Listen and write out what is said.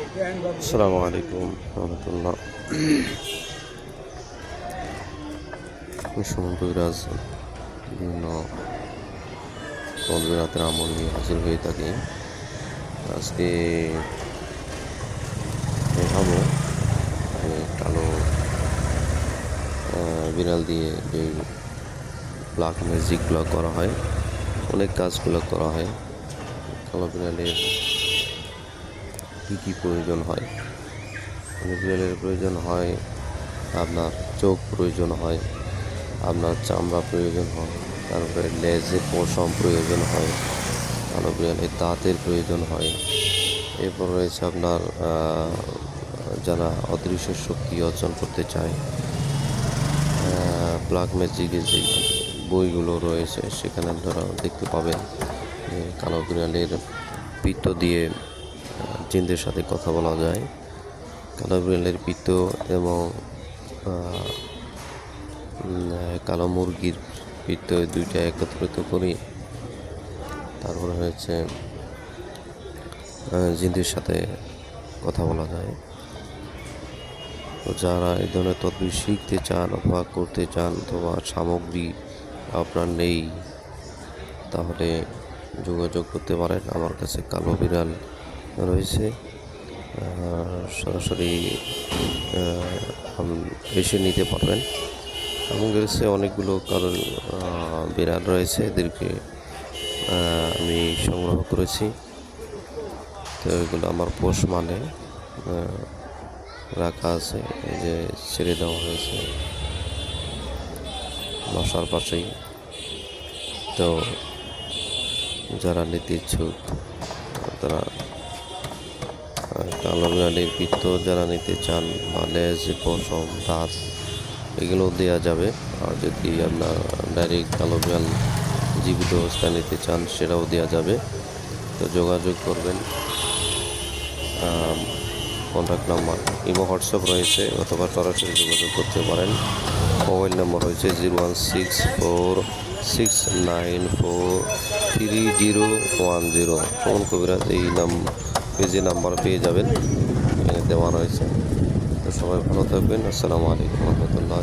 আসসালামু আমল নিয়ে হাজির হয়ে থাকি। আজকে দেখাবো কালো বিড়াল দিয়ে যে ব্ল্যাক ম্যাজিকগুলো করা হয়, অনেক কাজগুলো করা হয়। কালো বিড়ালের কী কী প্রয়োজন হয়? কালো প্রয়োজন হয়, আপনার চোখ প্রয়োজন হয়, আপনার চামড়া প্রয়োজন হয়, তারপরে লেজে পশম প্রয়োজন হয় কালো দাঁতের প্রয়োজন হয়। এরপর রয়েছে আপনার যারা অদৃশ্য শক্তি অর্জন করতে চায় ব্ল্যাক ম্যাজিকের যে বইগুলো রয়েছে, সেখানে আপনারা দেখতে পাবেন কালো বিড়ালের পিত্ত দিয়ে আহ, জিনদের সাথে কথা বলা যায়। কালো বিড়ালের পিত্ত এবং কালো মুরগির পিত্ত দুইটা একত্রিত করি। তারপরে হয়েছে জিনদের সাথে কথা বলা যায়। তো যারা এই ধরনের তদবির শিখতে চান অথবা করতে চান অথবা সামগ্রী আপনার নেই তাহলে যোগাযোগ করতে পারেন। আমার কাছে কালো বিড়াল রয়েছে। সরাসরি এসে নিতে পারবেন। এবং রয়েছে অনেকগুলো কালো আহ, বিড়াল রয়েছে এদেরকে আমি সংগ্রহ করেছি। তো এগুলো আমার পোষ মানে রাখা আছে যে ছেড়ে দেওয়া হয়েছে বাসার পাশেই। তো যারা নিতে ইচ্ছুক তারা আহ, কালো বিড়ালির পিত্ত যারা নিতে চান বা লেজ পশম দাঁত এগুলো দেওয়া যাবে। আর যদি আপনার ডাইরেক্ট কালো বিড়াল জীবিত অবস্থায় নিতে চান সেটাও দেওয়া যাবে। তো যোগাযোগ করবেন কন্ট্যাক্ট নাম্বার ইমো হোয়াটসঅ্যাপ রয়েছে অথবা সরাসরি যোগাযোগ করতে পারেন। মোবাইল নম্বর হয়েছে zero one six four six nine four three zero one zero. Phone কবিরাজ এই নাম পেজে নাম্বার পেয়ে যাবেন। এখানে দেওয়া রয়েছে। তো সবাই ভালো থাকবেন। আসসালামু আলাইকুম রহমতুল্লাহ